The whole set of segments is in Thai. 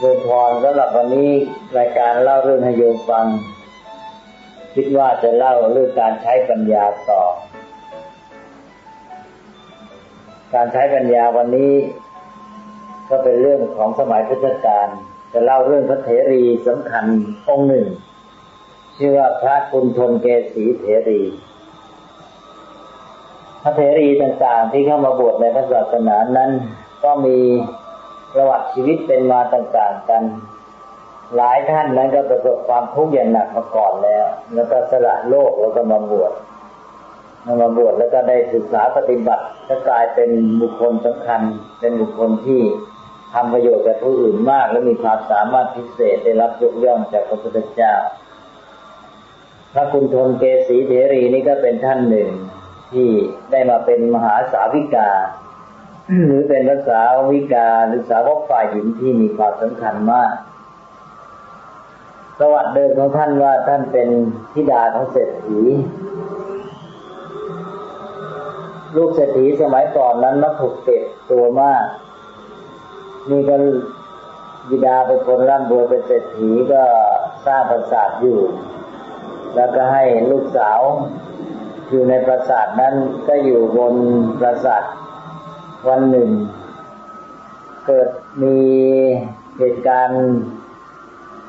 โดยพรสำหรับวันนี้รายการเล่าเรื่องให้โยมฟัง คิดว่าจะเล่าเรื่องการใช้ปัญญาต่อ การใช้ปัญญาวันนี้ ก็เป็นเรื่องของสมัยพุทธกาลจะเล่าเรื่องพระเถรีสำคัญองค์หนึ่ง ชื่อว่าพระคุณทนเกษีเถรี พระเถรีต่างๆที่เข้ามาบวชในพระศาสนานั้น ก็มี ประวัติชีวิตเป็นมาต่างๆกัน หลายท่านนั้นก็ประสบความทุกข์อย่างหนักมาก่อนแล้ว แล้วก็สละโลกแล้วก็มาบวชมาบวชแล้วก็ได้ศึกษาปฏิบัติก็กลายเป็นบุคคลสำคัญ เป็นบุคคลที่ทำประโยชน์กับผู้อื่นมาก และมีความสามารถพิเศษได้รับยกย่องจากพระพุทธเจ้า พระคุณทนเกษีเถรีนี่ก็เป็นท่านหนึ่งที่ได้มาเป็นมหาสาวิกา หรือเป็นภาษาวิกาหรือสาวกฝ่ายหญิงที่มีความสำคัญมาก ประวัติเดิมของท่านว่าท่านเป็นธิดาของเศรษฐี ลูกเศรษฐีสมัยก่อนนั้นมักถูกเก็บตัวมาก นี่ก็บิดาเป็นคนร่ำรวยเป็นเศรษฐีก็สร้างปราสาทอยู่ แล้วก็ให้ลูกสาวอยู่ในปราสาทนั้นก็อยู่บนปราสาท วันหนึ่ง เกิดมีเหตุการณ์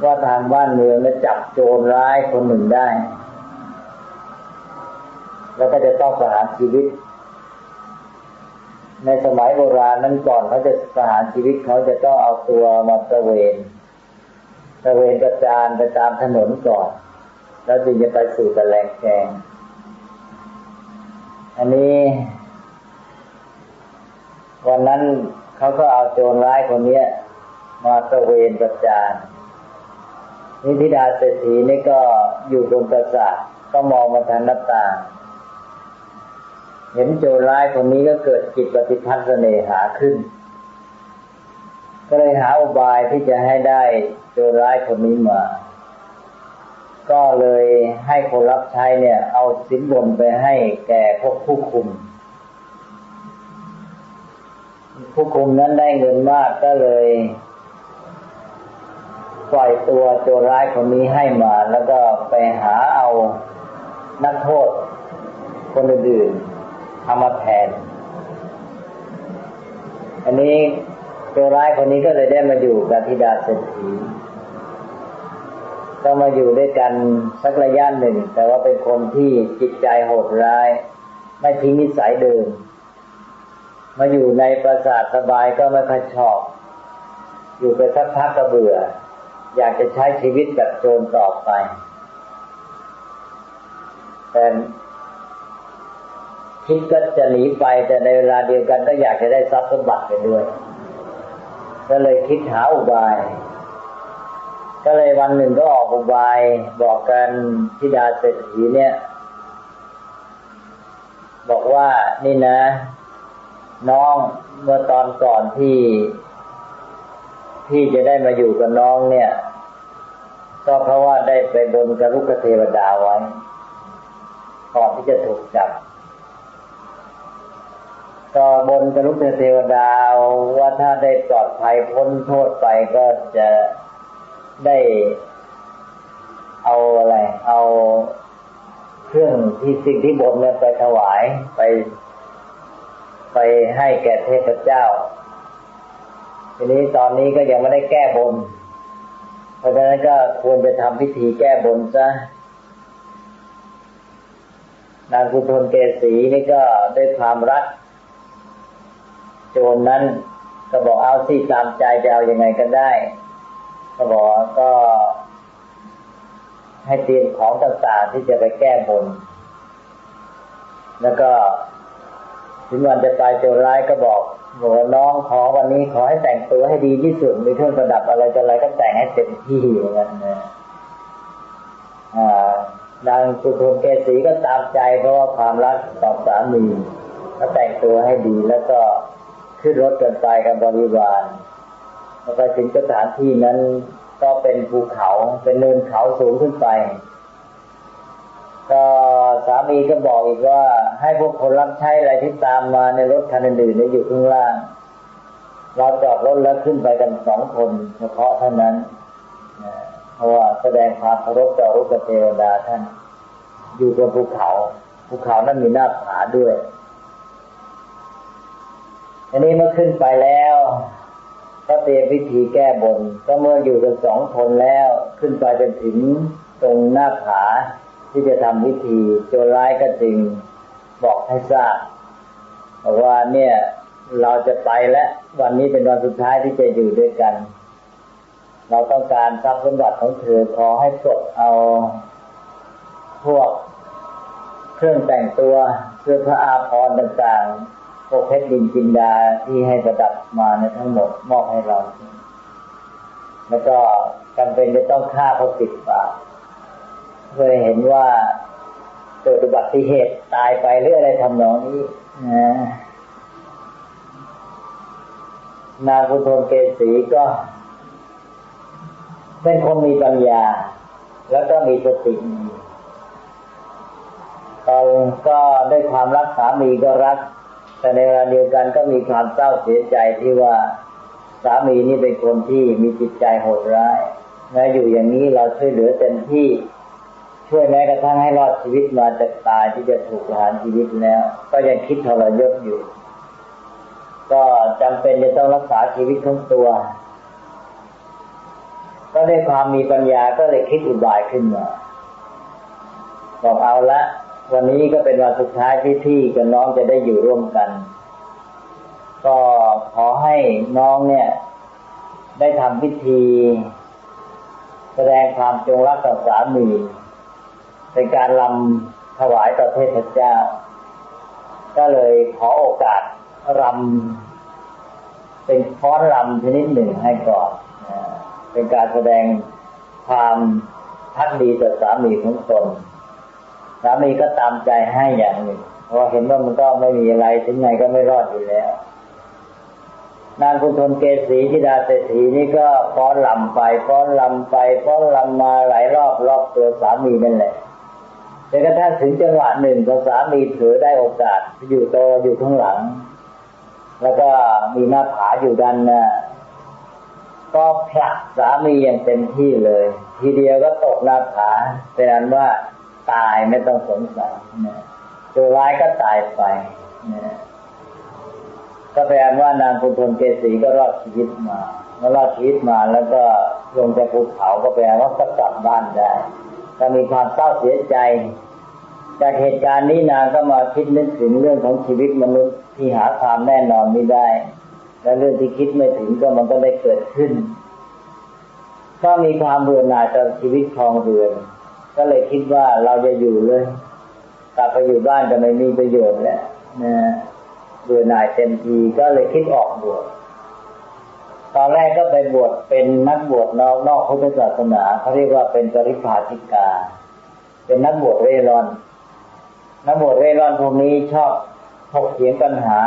ว่าทางบ้านเมืองได้จับโจรร้ายคนหนึ่งได้ แล้วก็จะต้องประหารชีวิต ในสมัยโบราณนั้นก่อนเขาจะประหารชีวิตเขาจะต้องเอาตัวมาตะเวนตะเวนกระจานไปตามถนนก่อน แล้วจึงจะไปสู่ตะแลงแกงอันนี้ วันนั้นเขาก็เอาโจรร้ายคนนี้มาตะเวนประจานนิธิดาเศรษฐีนี่ก็อยู่บนปราสาทก็มองมาทางหน้าต่างเห็นโจรร้ายคนนี้ก็เกิดจิตปฏิพันธ์เสน่หาขึ้น ก็เลยหาอุบายที่จะให้ได้โจรร้ายคนนี้มา ก็เลยให้คนรับใช้เนี่ย เอาสินบนไปให้แก่พวกผู้คุม ผู้คุมนั้นได้เงินมากก็เลย ปล่อยตัวโจรร้ายคนนี้ให้มา แล้วก็ไปหาเอานักโทษ คนอื่นๆทำมาแทน อันนี้โจรร้ายคนนี้ก็เลยได้มาอยู่กับธิดาเศรษฐีก็มาอยู่ด้วยกันสักระยะหนึ่ง แต่ว่าเป็นคนที่จิตใจโหดร้าย ไม่ทิ้งนิสัยเดิม มาอยู่ในปราสาทสบายก็ไม่ค่อยชอบ อยู่ไปสักพักก็เบื่อ อยากจะใช้ชีวิตแบบโจรต่อไป แต่คิดก็จะหนีไปแต่ในเวลาเดียวกันก็อยากจะได้ทรัพย์สมบัติไปด้วย ก็เลยคิดหาอุบาย ก็เลยวันหนึ่งก็ออกอุบายบอกกันทิดาเศรษฐีเนี่ย บอกว่านี่นะ น้องเมื่อตอนก่อนที่ที่จะได้มาอยู่กับน้องเนี่ย ก็เพราะว่าได้ไปบนกรุกเทวดาไว้ ก่อนที่จะถูกจับก็บนกรุกเทวดาว่าถ้าได้ปลอดภัยพ้นโทษไปก็จะได้เอาอะไร เอาเครื่องที่สิ่งที่บนเนี่ยไปถวายไป ไปให้แก่เทพเจ้า ทีนี้ตอนนี้ก็ยังไม่ได้แก้บน เพราะฉะนั้นก็ควรจะทำพิธีแก้บนซะนางกุทนเกษีนี่ก็ด้วยความรัก โจรนนั้นก็บอกเอาสิตามใจจะเอาอยัางไงกันได้ ก็บอกก็ ให้เตรียมของต่างๆที่จะไปแก้บน แล้วก็ ถึงวันจะตายเจอร้ายก็บอกบอกน้องขอวันนี้ขอให้แต่งตัวให้ดีที่สุดมีเครื่องประดับอะไรจะอะไรก็แต่งให้เต็มที่อย่างนั้นนะนางสุทนเกษีก็ตามใจเพราะว่าความรักต่อสามีก็แต่งตัวให้ดีแล้วก็ขึ้นรถกันไปกับบริวารแล้วไปถึงสถานที่นั้นก็เป็นภูเขาเป็นเนินเขาสูงขึ้นไปามีก็บอกอีกว่า ให้พวกคนรับใช้อะไรที่ตามมาในรถคันอื่นๆอยู่ข้างล่าง เราจอดรถแล้วขึ้นไปกันสองคนเฉพาะเท่านั้นเพราะว่าแสดงความเคารพต่อรุกเทวดาท่าน อยู่บนภูเขาภูเขานั้นมีหน้าผาด้วยอันนี้เมื่อขึ้นไปแล้ว ก็เตรียมพิธีแก้บน ก็เมื่ออยู่กันสองคนแล้ว ขึ้นไปจนถึงตรงหน้าผา ที่จะทำพิธีโจรร้ายก็จึงบอกให้ทราบบอกว่าเนี่ยเราจะไปแล้ววันนี้เป็นวันสุดท้ายที่จะอยู่ด้วยกัน เราต้องการทรัพย์สมบัติของเธอขอให้กดเอาพวกเครื่องแต่งตัวเสื้อผ้าอาภรณ์ต่างๆพวกเพชรดินจินดาที่ให้ประดับมาในทั้งหมดมอบให้เรา แล้วก็จำเป็นจะต้องฆ่าเขาติดปาก เพื่อเห็นว่าเกิดอุบัติเหตุตายไปหรืออะไรทำนองนี้นะนางพุทโธเกษีก็ เป็นคนมีปัญญา แล้วก็มีสติตอนก็ได้ความรักสามีก็รัก แต่ในเวลาเดียวกันก็มีความเศร้าเสียใจที่ว่าสามีนี่เป็นคนที่มีจิตใจโหดร้ายแม้อยู่อย่างนี้เราช่วยเหลือเต็มที่ ช่วยแม้กระทั่งให้รอดชีวิตมาจากตายที่จะถูกหารชีวิตแล้ว ก็ยังคิดทรยศอยู่ ก็จำเป็นจะต้องรักษาชีวิตของตัว ก็ได้ความมีปัญญาก็เลยคิดอุบายขึ้นมาบอกเอาละวันนี้ก็เป็นวันสุดท้ายที่พี่กับน้องจะได้อยู่ร่วมกัน ก็ขอให้น้องเนี่ย ได้ทำพิธี แสดงความจงรักต่อสามี เป็นการลำถวายต่อเทพเจ้า ก็เลยขอโอกาสรำเป็นฟ้อนรำชนิดหนึ่งให้ก่อนเป็นการแสดงความทักดีต่อสามีของตนสามีก็ตามใจให้อย่างหนึ่งเพราะเห็นว่ามันก็ไม่มีอะไรถึงไงก็ไม่รอดอยู่แล้ว นางคุณทนเกษีธิดาเศรษฐีนี่ก็ฟ้อนลำไปฟ้อนลำไปฟ้อนลำมาหลายรอบรอบตัวสามีนั่นแหละ จนกระทั่งถึงจังหวะหนึ่งพอสามีเผลอได้โอกาสอยู่โตอยู่ข้างหลัง แล้วก็มีหน้าผาอยู่ด้านน้าก็ผลักสามีอย่างเต็มที่เลย ทีเดียวก็ตกหน้าผาเป็นอันว่าตายไม่ต้องสงสัยนะตัวร้ายก็ตายไปนะก็แปลว่านางคุณทนเกษีก็รอดชีวิตมาเมื่อรอดชีวิตมาแล้วก็ลงจากภูเขาก็แปลว่าก็กลับบ้านได้ ก็มีความเศร้าเสียใจ จากเหตุการณ์นี้นางก็มาคิดนึกถึงเรื่องของชีวิตมนุษย์ที่หาความแน่นอนไม่ได้ และเรื่องที่คิดไม่ถึงก็มันก็ได้เกิดขึ้น ก็มีความเบื่อหน่ายต่อชีวิตคลองเรือน ก็เลยคิดว่าเราจะอยู่เลยกลับไปอยู่บ้านจะไม่มีประโยชน์แล้วนะเบื่อหน่ายเต็มทีก็เลยคิดออกบวช ตอนแรกก็ไปบวชเป็นนักบวชนอกนอกพุทธศาสนาเขาเรียกว่าเป็นปริพาธิกา เป็นนักบวชเร่ร่อน นักบวชเร่ร่อนพวกนี้ชอบถกเถียงปัญหา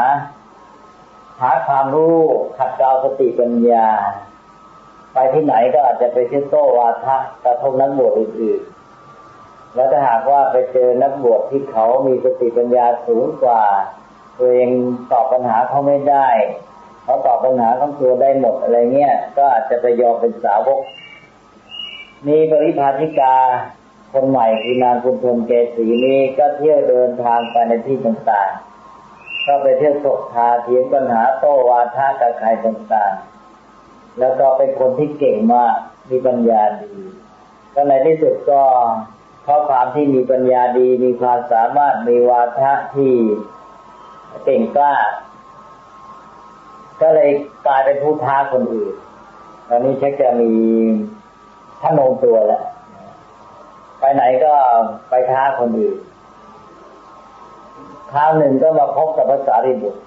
หาความรู้ขัดเกลาสติปัญญา ไปที่ไหนก็อาจจะไปเชื่อโตวาทะกระทบนักบวชอื่นๆแล้วถ้าหากว่าไปเจอนักบวชที่เขามีสติปัญญาสูงกว่าตัวเองตอบปัญหาเขาไม่ได้ เขาตอบปัญหาของตัวได้หมดอะไรเงี้ย ก็อาจจะไปยอมเป็นสาวก มีปริพาธิกาคนใหม่คือนางคุณทนเกษีนี้ก็เที่ยวเดินทางไปในที่ต่างๆ ก็ไปเที่ยวสกทาเถียงปัญหาโต้วาทะกับใครต่างๆ แล้วก็เป็นคนที่เก่งมาก มีปัญญาดี ก็ในที่สุดก็เพราะความที่มีปัญญาดี มีความสามารถ มีวาทะที่เก่งกล้า ก็เลยกลายเป็นผู้ท้าคนอื่นตอนนี้เช็คจะมีท่านงตัวแล้ว ไปไหนก็ไปท้าคนอื่นคราวหนึ่งก็มาพบกับภาษาริบุตร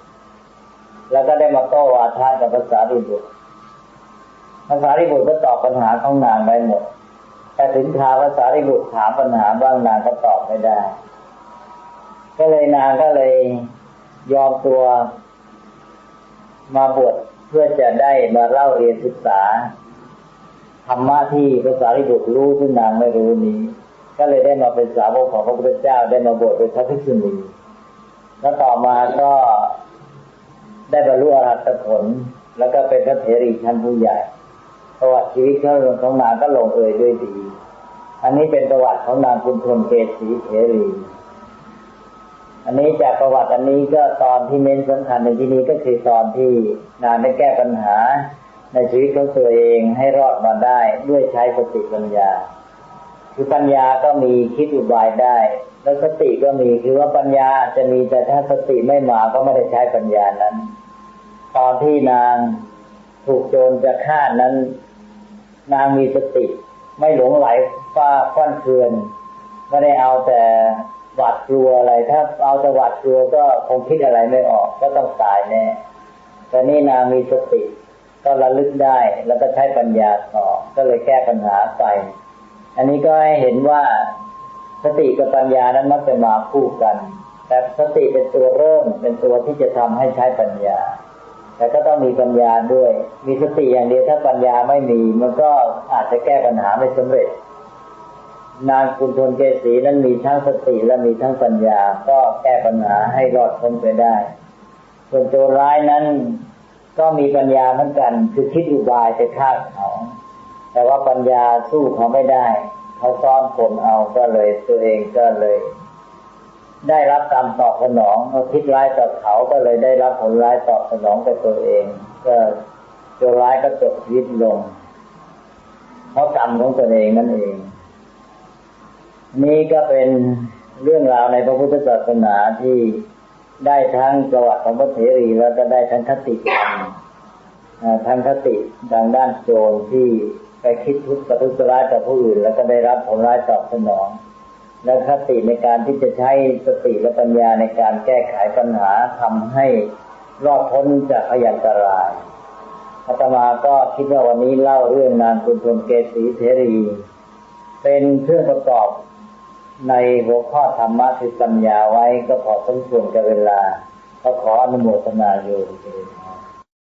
แล้วก็ได้มาโต้วาทากับภาษาริบุตรภาษาริบุตรก็ตอบปัญหาของนางได้หมด แต่ถึงคราวภาษาริบุตรถามปัญหาบ้างนางก็ตอบไม่ได้ ก็เลยนางก็เลยยอมตัว มาบวชเพื่อจะได้มาเล่าเรียนศึกษาธรรมะที่ภาษาริบุตรรู้ซึ่งนางไม่รู้นี้ ก็เลยได้มาเป็นสาวกของพระพุทธเจ้าได้มาบวชเป็นพระภิกษุณีแล้วต่อมาก็ได้บรรลุอรหัตผล แล้วก็เป็นพระเถรีชั้นผู้ใหญ่ประวัติชีวิตของนางก็ลงเอยด้วยดี อันนี้เป็นประวัติของนางคุณทนเกษีเถรี อันนี้จากประวัติอันนี้ก็ตอนที่เน้นสำคัญในที่นี้ก็คือตอนที่นางได้แก้ปัญหา ในชีวิตของตัวเองให้รอดมาได้ด้วยใช้สติปัญญา คือปัญญาก็มีคิดอุบายได้ แล้วสติก็มีคือว่าปัญญาจะมีแต่ถ้าสติไม่มาก็ไม่ได้ใช้ปัญญานั้น ตอนที่นางถูกโจรจะฆ่านั้น นางมีสติ ไม่หลงไหลฟ้าฟั่นเคือนไม่ได้เอาแต่ หวาดกลัวอะไร ถ้าเอาแต่หวาดกลัวก็คงคิดอะไรไม่ออก ก็ต้องตายแน่แต่นี่นางมีสติ ก็ระลึกได้แล้วก็ใช้ปัญญาต่อ ก็เลยแก้ปัญหาไป อันนี้ก็ให้เห็นว่าสติกับปัญญานั้นมักจะมาคู่กัน แต่สติเป็นตัวเริ่มเป็นตัวที่จะทำให้ใช้ปัญญา แต่ก็ต้องมีปัญญาด้วย มีสติอย่างเดียวถ้าปัญญาไม่มี มันก็อาจจะแก้ปัญหาไม่สำเร็จ นางคุณทนเกษีนั้นมีทั้งสติและมีทั้งปัญญา ก็แก้ปัญหาให้รอดพ้นไปได้ ส่วนโจรร้ายนั้นก็มีปัญญาเหมือนกัน คือคิดอุบายจะฆ่าเขา แต่ว่าปัญญาสู้เขาไม่ได้ เขาซ่อนผลเอาก็เลยตัวเองก็เลย ได้รับกรรมตอบสนองเขาคิดร้ายต่อเขาก็เลยได้รับผลร้ายตอบสนองกับตัวเอง ก็โจรร้ายก็จบชีวิตลง เพราะกรรมของตัวเองนั่นเอง นี่ก็เป็นเรื่องราวในพระพุทธศาสนาที่ได้ทั้งประวัติของพระเถรีแล้วก็ได้ทั้งคติธรรมทั้งคติทางด้านโจรที่ไปคิดทุกข์ประทุษร้ายต่อผู้อื่น แล้วก็ได้รับผลร้ายตอบสนอง และคติในการที่จะใช้สติและปัญญาในการแก้ไขปัญหาทำให้รอดพ้นจากพยันตรายอาตมาก็คิดว่าวันนี้เล่าเรื่องนางคุณทนเกษีเทรี เป็นเครื่องประกอบ ในหัวข้อธรรมะคือปัญญาไว้ก็พอสมควรกับเวลา ก็ขออนุโมทนาอยู่